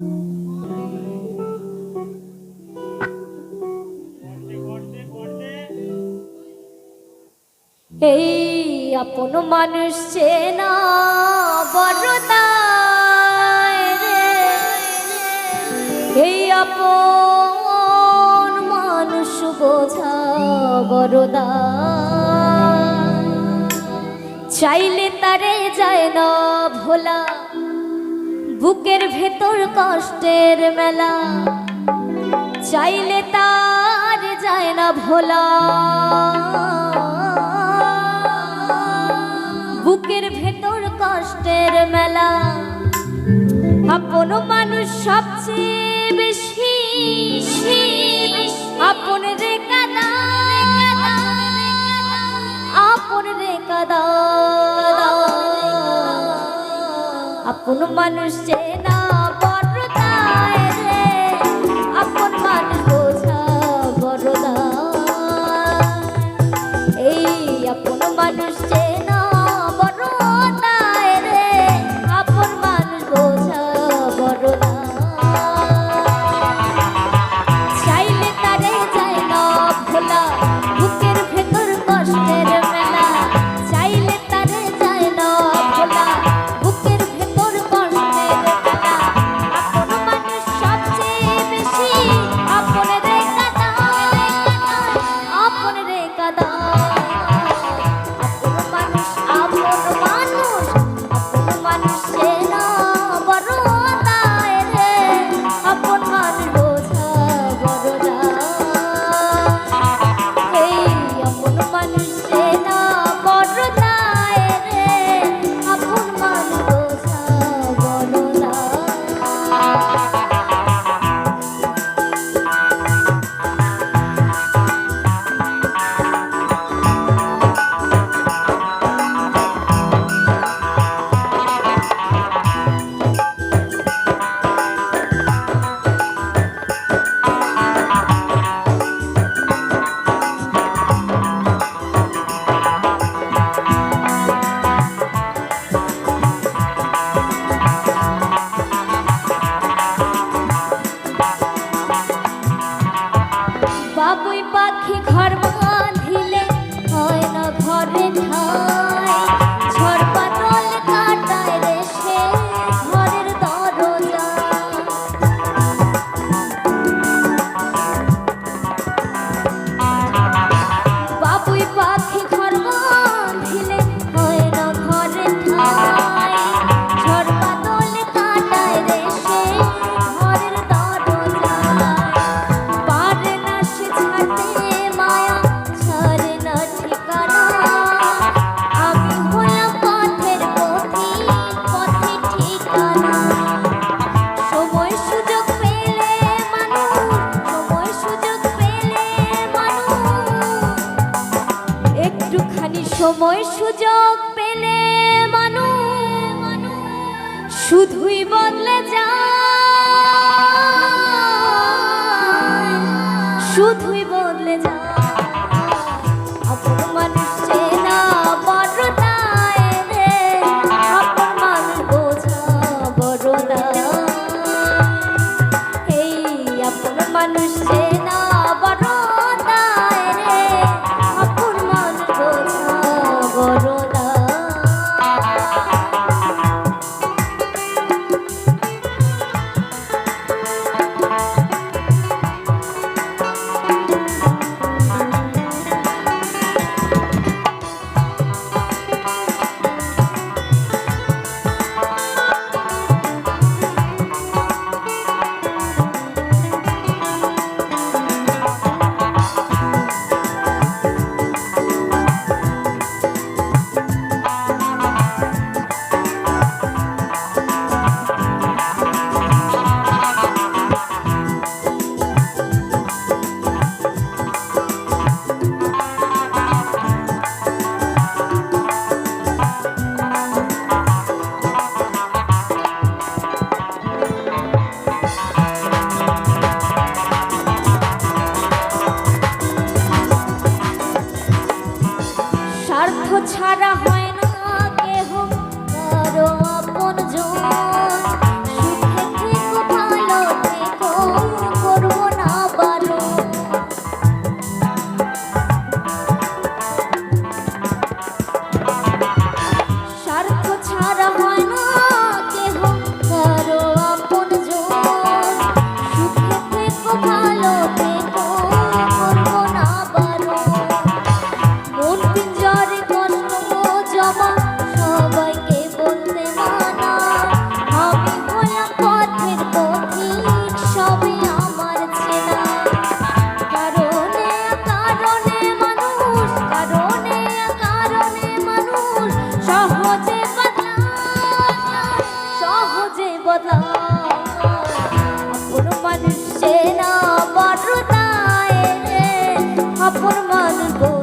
এই আপন মানুষ চেনা বড়তা এই আপন মানুষ বোঝা বড়দা চাইলে তারে যায় না ভোলা বুকের ভেতর কষ্টের মেলা। চাইলে তার যায় না ভোলা। বুকের ভেতর কষ্টের মেলা। আপন মানুষ সবচেয়ে বেশি আপন রে কাদা আপন রে কাদা আপন মানুষ চেনা 到 সময় সুযোগ পেলে মানুষ শুধুই বদলে যায়। আপন মানুষ